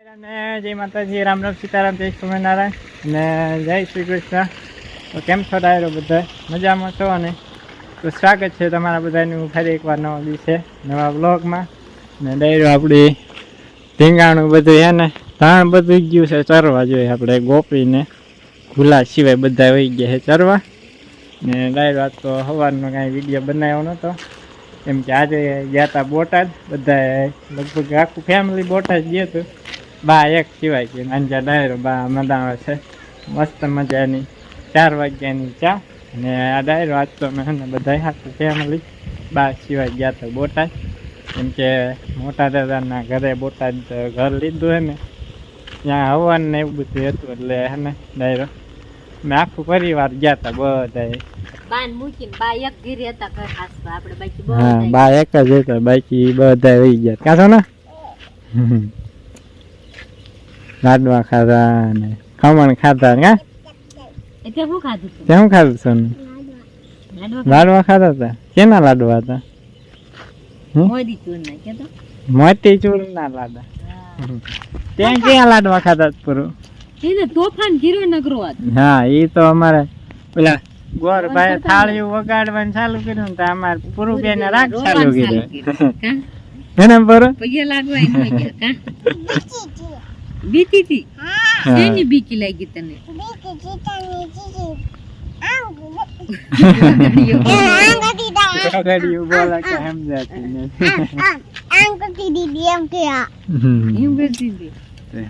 અને જય માતાજી, રામ રામ સીતારામ, જય સ્વામિનારાયણ અને જય શ્રી કૃષ્ણ. તો કેમ છો ડાયરો બધા મજામાં છો અને? તો સ્વાગત છે તમારા બધાનું ફરી એકવાર નવા દિવસે, નવા બ્લોગમાં ને ડાયરો આપણી ધીંગાણું બધું છે ને, ધાણ બધું ગયું છે ચરવા જોઈએ આપણે ગોપીને. ગુલા સિવાય બધા વહી ગયા છે ચરવા. ને ડાયરો આજ તો સવારનો કાંઈ વીડિયો બનાવ્યો નહોતો કેમ કે આજે ગયા હતા બોટાદ બધા લગભગ આખું ફેમિલી બોટાદ ગયું હતું. બા એક સિવાય કે અંજા ડાયરો બા મદાવે છે. મસ્ત મજાની. ચાર વાગ્યાની ચા અને આ ડાયરો આજ તો મેં ને બધા આખું ફેમિલી બા સિવાય ગયા હતા બોટાદ. કેમ કે મોટા દાદાના ઘરે બોટાદ ઘર લીધું હે ને ત્યાં હવન ને એવું બધું હતું એટલે હે ને ડાયરો. મેં આખું પરિવાર ગયા હતા બધા બા એક જ હતા બાકી બધા વહી ગયા. કાશો ને? લાડવા ખાધા ને ખમણ ખાધા ને એટલે શું ખાધું તું? કેમ ખાધું છો ને? લાડવા લાડવા ખાધા હતા કેના લાડવા હતા? હમ? ચૂર ના મોતી ચૂર ના લાડવા ત્યાં ક્યાં લાડવા ખાધા હતા પૂરું? એને તોફાન ગીરો નગરો હા એ તો અમારે પેલા ગોરભાઈ થાળીઓ વગાડવાનું ચાલુ કર્યું ને તો અમારે પૂરું બેન રાખ ચાલુ કર્યું એને પૂરું? પગે લાગવા એનો ગયા કા? બીતી હતી. શેની બીકી લાગી તને?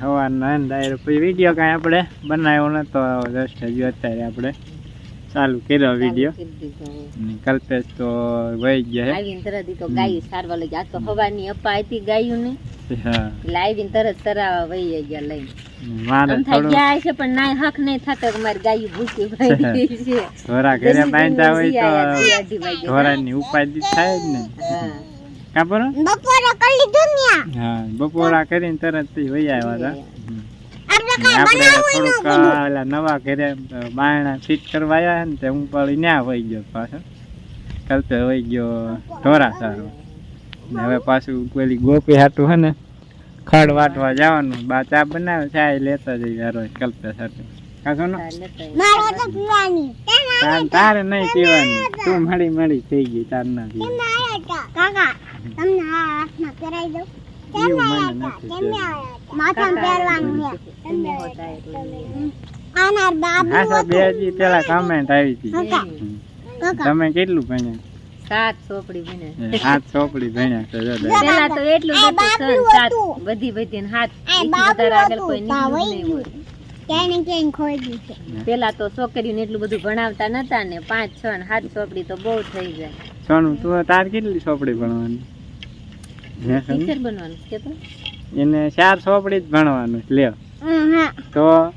સવારનો ડાયરો પછી વીડિયો કાંઈ આપણે બનાવ્યો નતો જસ્ટ હજુ અત્યારે આપણે ચાલુ કર્યો વીડિયો કલ્પેશ તો વહી ગયા આવીને તરત તો ગાયું સારવા લઈ ગયા. તો હવાની અપા હતી ગાયું ને આવીને તરત સરાવા વહી ગયા લઈને. મારે થોડું ગયા છે પણ નાય હક નહીં થતો કે મારી ગાયું ભૂખી ભાઈ છે. ધોરા ઘરે બાંધતા હોય તો. ધોરાની ઉપાધિ થાય જ ને. બપોરા કરી દુનિયા હા બપોરા કરીને તરત જ વહી આવ્યા હતા. આપણે થોડુંક ઓલા નવા ઘરે બાયણા ફિટ કરવા આવ્યા ને તે હું પણ ન્યા વહી ગયો પાછો. કલ્પે વહી ગયો ઢોરા સારો ને હવે પાછું પેલી ગોપી હાટું હે ને ખડ વાટવા જવાનું. બા ચા બનાવે ચા લેતા જઈએ રોજ કલ્પે સાથે. કાશો ને તારે નહીં પીવાની. તું. મળી મળી થઈ ગઈ તાર ના કાકા તમને આ હાથમાં કરાવી તમે પેલા કમેન્ટ આવી હતી. તમે કેટલું ભણ્યા? સાત ચોપડી બને એ ચોપડી ભણ્યા છે જો દાદા. પેલા તો એટલું સાત બધી બધી ને હાથ વધારે આગળ કોઈ નહીં પેલા તો છોકરીઓને એટલું બધું ભણાવતા નતા ને પાંચ છ ને સાત ચોપડી તો બહુ થઈ જાય. સોનું તું તાર કેટલી ચોપડી ભણવાની? ટીચર બનવાનું છે તો એને ચાર ચોપડી જ ભણવાનું લ્યો. તો?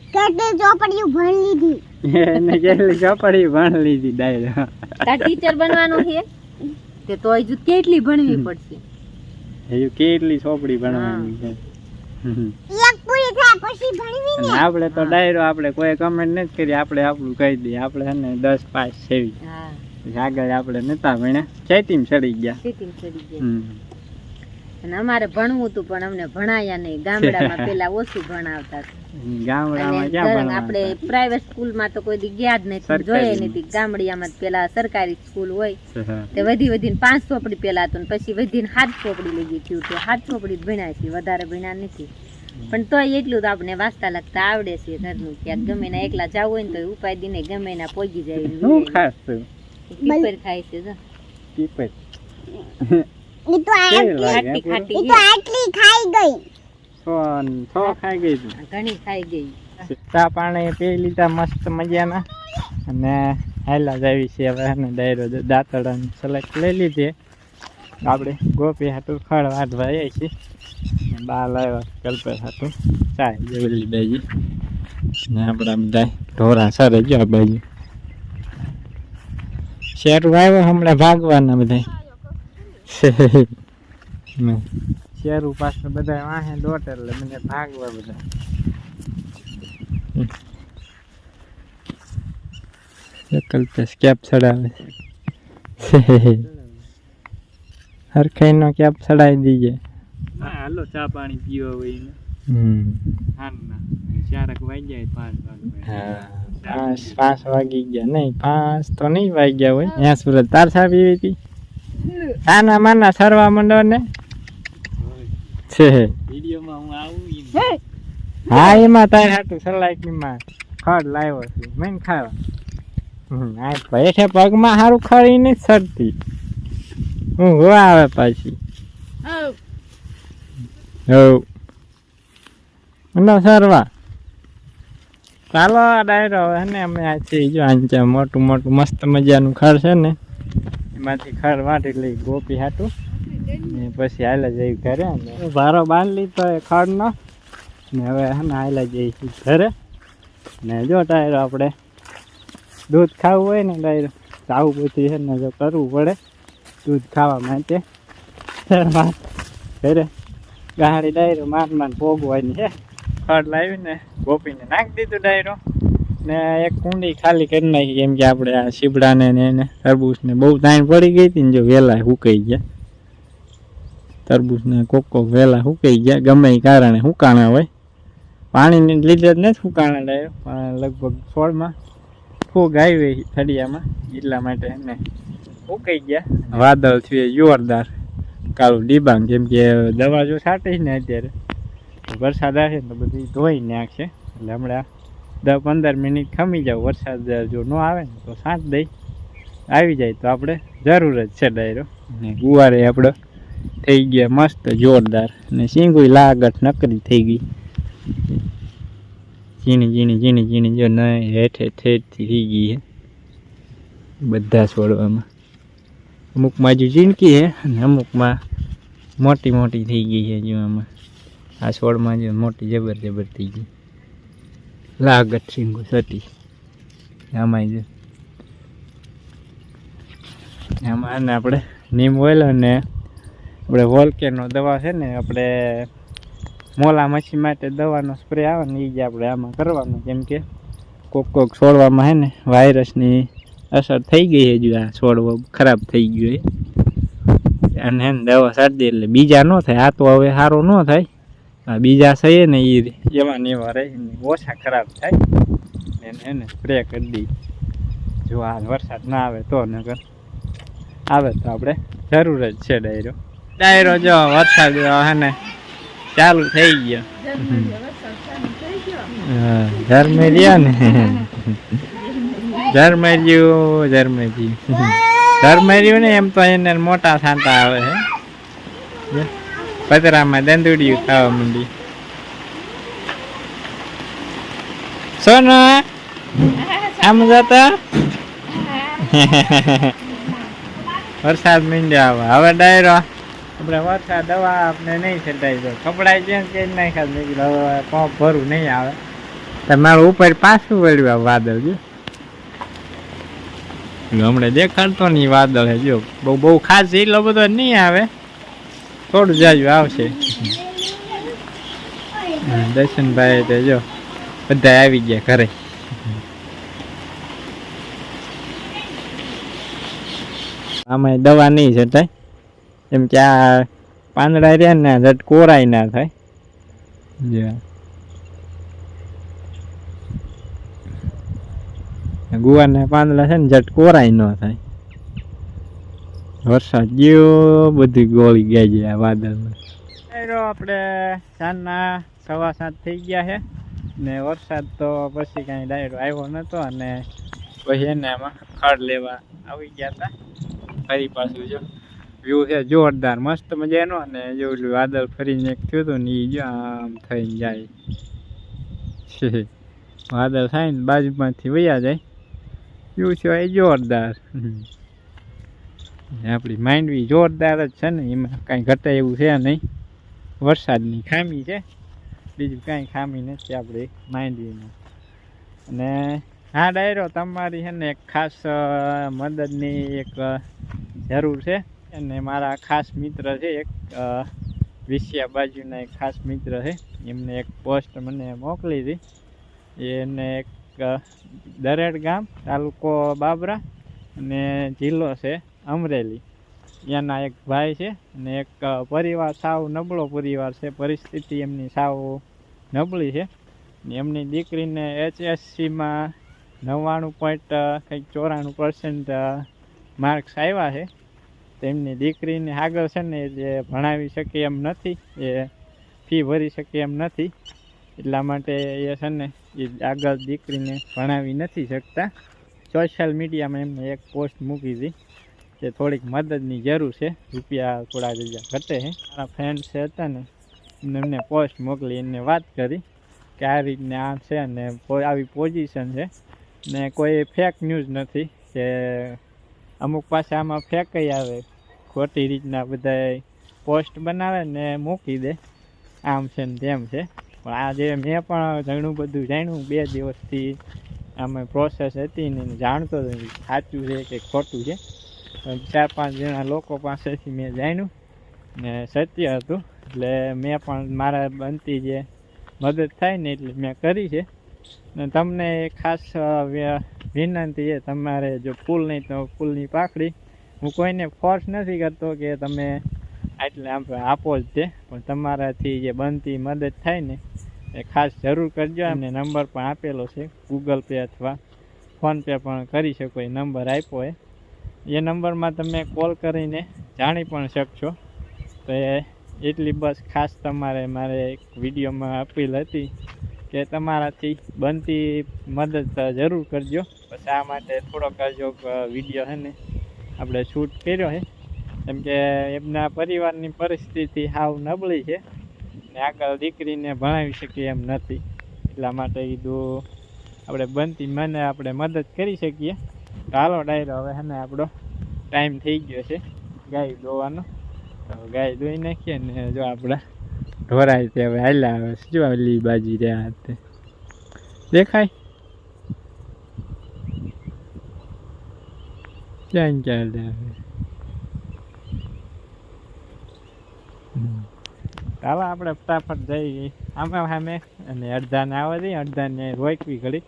એને કેટલી ચોપડી ભણ લીધી ડાયરો? તાર ટીચર બનવાનું છે? તે તો હજુ કેટલી ભણવી પડશે? હજુ કેટલી ચોપડી ભણવાની છે? આપણે તો ડાયરો આપણે કોઈ કમેન્ટ નથી કરી આપણે આપણું કહી દઈએ. આપણે છે ને દસ પાસ સેવી હા. આગળ આપણે નતા ભણ્યા. ચૈતીમ ચડી ગયા. ચડી ગયા. હમ. અને અમારે ભણવું હતું પણ અમને ભણાયા નહીં. ગામડામાં પેલા ઓછું ભણાવતા. ગામડામાં આપણે પ્રાઇવેટ સ્કૂલમાં તો કોઈ દી ગયા જ નથી. જોઈએ નથી. ગામડિયામાં પેલા સરકારી સ્કૂલ હોય. તે વધી વધીને પાંચ ચોપડી પેલા હતું પછી વધીને હાથ ચોપડી લઈ ગઈ થયું. તો હાથ ચોપડી જ ભણ્યા છે વધારે ભણ્યા નથી. પણ તોય એટલું તો આપણે વાંચતા લખતા આવડે છે ઘરનું. ક્યાંક ગમે ને એકલા જવું હોય ને તો ઉપાય દીને ગમે ના પોગી જાય શું ખાસ તું ખાય છે. ખાટી છો ખાઈ ગઈ ઘણી ખાઈ ગઈ. ચા પાણી પી લીધા મસ્ત મજાના. અને હાલા જ આવી છે હવે અને ડાયરો દાંતડા સિલેક્ટ લઈ લીધી. આપણે ગોપી હાટું ખળ વાટવા આવી છે બા લાવ્યા કલ્પે હાટું. ચા જેવી બાજી. ને આપણા બધા ઢોરા સરે જો બાજુ. શેરું આવ્યો હમણાં ભાગવાના બધા શેરું પાસે બધા વાહે દોટ એટલે મને ભાગવા બધા. કલ્પેશ કેપ ચડાવે. હરખાઈ નો કેપ ચડાવી દીજે. હાલો ચા પાણી પીવા હોય પાંચ વાગે ગયા. નહીં પાંચ તો નહીં વાગ્યા હોય. ત્યાં સુરત તાર સા પીવી હતી? આના માના સરવા મંડો ને? છે. વિડીયોમાં હું આવું હા? એમાં તારે હાટું સલાઈકીમાં ખડ લાવ્યો છે. મેં ખાવા. હમ, આ બેઠે પગમાં સારું ખરી નહીં સરતી. હું હો આવે પાછી. હવ. મંડો સરવા. ચાલો આ ડાયરો હે ને અમે આ છે જો આંચે મોટું મોટું મસ્ત મજાનું ખડ છે ને. એમાંથી ખડ વાટી લઈ ગોપી હાટું. ને પછી હાલા જઈ ઘરે ને ભારો બાંધી લીધો એ ખડનો. ને હવે ને હાલે જઈ ઘરે. ને જો ટાયરો આપણે દૂધ ખાવું હોય ને ટાયરો આવું પછી છે ને જો કરવું પડે દૂધ ખાવા માટે. ઘરે ગાડી ડાયરો માન માન ભોગવાની છે ખડ લાવીને ગોપીને નાખી દીધું ડાયરો. ને એક કુંડી ખાલી કરી નાખી, કેમ કે આપણે આ શીપડાને ને એને તરબૂચને બહુ તાણ પડી ગઈ હતી ને જો વહેલા સુકાઈ ગયા. તરબૂચને કોક કોક વહેલા સુકાઈ ગયા, ગમે એ કારણે સુકાણા હોય. પાણીને લીધે જ નથી સુકાણા ડાયરો પણ લગભગ છોડમાં ફૂગ આવી થડિયામાં એટલા માટે એને સુકાઈ ગયા. વાદળ છે જોરદાર. કાળું ડીબાંગ, કેમ કે દવા જો છાંટી ને અત્યારે. વરસાદ આવે ને તો બધી ધોઈ નાખશે. એટલે હમણાં દસ પંદર મિનિટ ખમી જાવ, વરસાદ જો ન આવે ને તો સાંજ દઈ. આવી જાય તો આપણે જરૂર જ છે ડાયરો. ને ગુવારે આપણે થઈ ગયા મસ્ત જોરદાર. ને સિંગુઈ લાગટ નકરી થઈ ગઈ. ઝીણી ઝીણી ઝીણી ઝીણી જો ન હેઠ હેઠથી થઈ ગઈ છે બધા છોડવામાં. અમુકમાં હજુ ઝીણકી છે અને અમુકમાં મોટી મોટી થઈ ગઈ છે જો આમાં. આ છોડમાં જો મોટી જબર જબર થઈ ગઈ. લાગત સિંગુ સતી. આમાં જો આમાં આપણે નીમ ઓઇલ અને આપણે વોલ્કેનો દવા છે ને, આપણે મોલા મચ્છી માટે દવાનો સ્પ્રે આવે ને એ જ આપણે આમાં કરવાનો. કેમ કે કોક કોક છોડવામાં છે ને વાયરસની અસર થઈ ગઈ હજુ આ છોડવો ખરાબ થઈ ગયો છે અને દવા સાડી એટલે બીજા ન થાય, આ તો હવે સારો ન થાય. બીજા છે ને એ એવા ને એવા રહે ઓછા ખરાબ થાય. એને એને સ્પ્રે કરી દઈ. જો આ વરસાદ ના આવે તો નગર આવે તો આપણે જરૂર જ છે ડાયરો. ડાયરો જો વરસાદ હે ને ચાલુ થઈ ગયો. હા ઝરમેરિયા ને. ઝરમેરિયું ઝરમેરિયું ઝરમેરિયું ને એમ તો એને મોટા સાંતા આવે છે પતરામાં દંદુડિયું ખાવા માંડી સોના આમ જતા વરસાદ મીંડ્યા આવે. હવે ડાયરો. આપણે વરસાદ દવા આપણે નહીં છટાઈ દો. કપડાય છે કે નાખ્યા મેં કીધું હવે પંપ ભરવું નહીં આવે. તમારું ઉપર પાછું વળ્યું વાદળ જો. હમણાં દેખાડતો નહીં વાદળ હે જો. બહુ બહુ ખાસ એટલો બધો નહીં આવે. થોડું જાજુ આવશે. દર્શનભાઈ તો જો બધા આવી ગયા ઘરે. આમાં દવા નહીં છટાય એમ કે આ પાંદડા રહ્યા ને જટ કોરાય ના થાય. ગુવાના પાંદડા છે ને જટ કોરાય ન થાય. વરસાદ ગયો, બધી ગોળી ગયા છે આ વાદળમાં. આપણે સાંજના સવા સાત થઈ ગયા છે. ને વરસાદ તો પછી કાંઈ ડાયરો આવ્યો નહોતો અને પછી એને આમાં ખડ લેવા આવી ગયા હતા. ફરી પાછું જો, વ્યૂ છે જોરદાર, મસ્ત મજાનો અને જો વાદળ ફરીને એક થયું હતું ને એ જો આમ થઈને જાય. વાદળ થાય ને બાજુમાંથી વયા જાય. વ્યૂ છે એ જોરદાર. આપણી માંડવી જોરદાર જ છે ને, એમાં કાંઈ ઘટે એવું છે નહીં. વરસાદની ખામી છે, બીજું કાંઈ ખામી નથી આપણી માંડવીમાં અને હા, ડાયરો, તમારી છે ને એક ખાસ મદદની એક જરૂર છે. અને મારા ખાસ મિત્ર છે એક વિશિયા બાજુના એક ખાસ મિત્ર છે. એમને એક પોસ્ટ મને મોકલી હતી. એને એક દરેડ ગામ, તાલુકો બાબરા અને જિલ્લો છે. અમરેલી. ત્યાંના એક ભાઈ છે અને એક પરિવાર, સાવ નબળો પરિવાર છે. પરિસ્થિતિ એમની સાવ નબળી છે. ને એમની દીકરીને એચએસસીમાં નવ્વાણું પોઈન્ટ કંઈક ચોરાણું પર્સન્ટ માર્ક્સ આવ્યા છે. તેમની દીકરીને આગળ છે ને જે ભણાવી શકે એમ નથી, એ ફી ભરી શકે એમ નથી. એટલા માટે એ છે ને, એ આગળ દીકરીને ભણાવી નથી શકતા. સોશિયલ મીડિયામાં એમને એક પોસ્ટ મૂકી હતી. કે થોડીક મદદની જરૂર છે. રૂપિયા થોડા જગ્યા ઘટે છે. મારા ફ્રેન્ડ્સ હતા ને, એમને પોસ્ટ મોકલી, એમને વાત કરી કે આ રીતને આ છે ને આવી પોઝિશન છે. ને કોઈ ફેક ન્યૂઝ નથી કે અમુક પાસે આમાં ફેકઈ આવે. ખોટી રીતના બધા પોસ્ટ બનાવે ને મૂકી દે. આમ છે ને તેમ છે. પણ આજે મેં પણ ઘણું બધું જાણ્યું. બે દિવસથી આમાં પ્રોસેસ હતી ને જાણતો સાચું છે કે ખોટું છે? ચાર પાંચ જણા લોકો પાસેથી મેં જાણ્યું ને સત્ય હતું. એટલે મેં પણ મારા બનતી જે મદદ થાય ને એટલે મેં કરી છે. ને તમને ખાસ વિનંતી છે, તમારે જો ફૂલ નહીં તો ફૂલની પાકડી હું કોઈને ફોર્સ નથી કરતો કે તમે એટલે આમ આપો જ છે. પણ તમારાથી જે બનતી મદદ થાય ને એ ખાસ જરૂર કરજો. અને નંબર પણ આપેલો છે. ગૂગલ પે અથવા ફોનપે પણ કરી શકો. એ નંબર આપ્યો એ એ નંબરમાં તમે કોલ કરીને જાણી પણ શકશો. તો એટલી બસ ખાસ તમારે મારે એક વિડીયોમાં અપીલ હતી કે તમારાથી બનતી મદદ જરૂર કરજો. પછી આ માટે થોડોક હજુ વીડિયો છે ને આપણે શૂટ કર્યો છે કેમ કે એમના પરિવારની પરિસ્થિતિ સાવ નબળી છે ને આગળ દીકરીને ભણાવી શકીએ એમ નથી. એટલા માટે કીધું આપણે બનતી મને આપણે મદદ કરી શકીએ. હાલો, ડાયરો, હવે હે આપણો ટાઈમ થઈ ગયો છે. ગાય દોવાનો. તો ગાય દોઈ નાખીએ ને જો આપણે ઢોરાય તે હવે હાલ્યા આવે. છે. જો ઓલી બાજી રહ્યા તે દેખાય? ક્યાં ક્યાં આવે? ચાલો આપણે ફટાફટ જઈ આમાં સામે અને અડધાને આવવા દઈએ, અડધાને રોકવી ઘડી.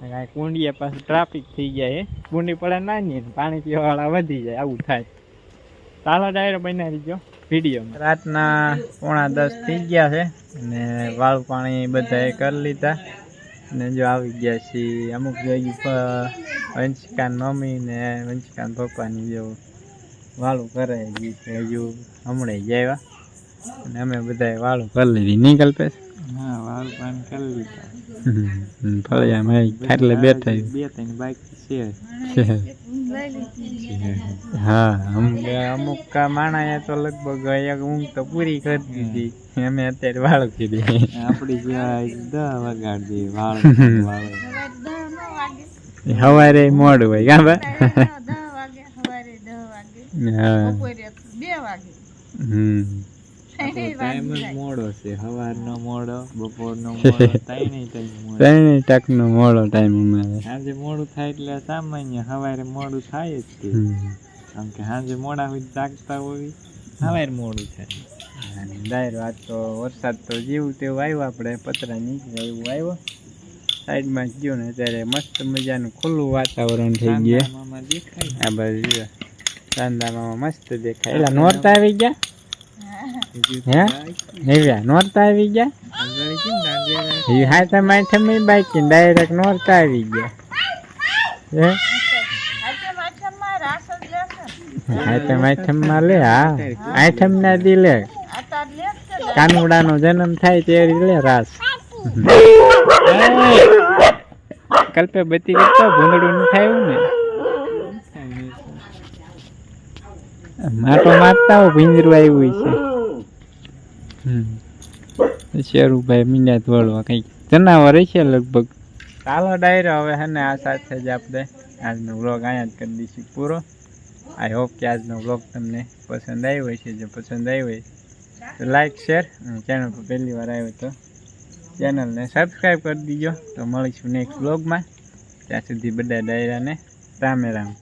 કાંઈ કુંડિયા પાસે ટ્રાફિક થઈ જાય કુંડી પડે નાની ને પાણી પીવાવાળા વધી જાય આવું થાય. ચાલો ડાયરો બનાવી દીજો વીડિયો રાતના પોણા દસ થઈ ગયા છે અને વાળું પાણી બધાએ કરી લીધા. ને જો આવી ગયા છીએ અમુક જગ્યા વંશિકાન મમ્મી ને વંશિકાન પપ્પાની જો વાળું કરે હજી હજુ હમણાં જ આવ્યા. અને અમે બધાએ વાળું કરી લીધી. નીકળ પે હા વાળું પાણી કરી લીધા. ફળિયામાં ખાટલે બેઠા બે ત્રણ બાઈક છે. હા. અમુક માણાએ તો લગભગ એક ઊંઘ તો પૂરી કરી દીધી. અમે અત્યારે વાળું કીધી. આપડી જ્યાં દહ વગાડી વાળ વાળ. સવારે મોડું હોય કાં બા? હા. હમ. ટાઈમ જ મોડો છે. સવારનો મોડો બપોરનો મોડો ત્રણેય ટાઈમ મોડો. ત્રણેય ટકનો મોડો ટાઈમ અમારે. સાંજે મોડું થાય એટલે સામાન્ય સવારે મોડું થાય જ તે. કારણ કે સાંજે મોડા સુધી જાગતા હોય સવારે મોડું થાય. અને ડાયરો આજ તો વરસાદ તો જેવું તેવું આવ્યું. આપણે પતરા નીકળ્યા એવું આવ્યો. સાઈડમાં ગયો ને ત્યારે મસ્ત મજાનું ખુલ્લું વાતાવરણ થઈ ગયું. આ બાજુ જો. ચાંદામાં મસ્ત દેખાય. એલા નોરતા આવી ગયા? હે? નેવ્યા, નોરતા આવી ગયા? હા તમે તમે બાઈક ડાયરેક્ટ નોરતા આવી ગયા. હે? આઠમ આઠમમાં લે, હા. આઠમ ના દી લે. કાનુડાનો જન્મ થાય ત્યારે લે રાસ. કલ્પે બતી કરતા ભૂંદડું નું થાય ને? માટો મારતા હોય ભીંદરું આવ્યું છે. શેરુભાઈ મીંડા તોડવા કંઈક. જનાવર છે લગભગ. ચાલો ડાયરો હવે હે ને, આ સાથે જ આપણે આજનો વ્લોગ અહીંયા જ કરી દઈશું પૂરો. આઈ હોપ કે આજનો વ્લોગ તમને પસંદ આવ્યો છે જો પસંદ આવ્યો હોય તો લાઈક શેર ચેનલ પર પહેલી વાર આવ્યો તો ચેનલને સબસ્ક્રાઈબ કરી દીજો. તો મળીશું નેક્સ્ટ વ્લોગમાં ત્યાં સુધી બધા ડાયરાને રામે રામ.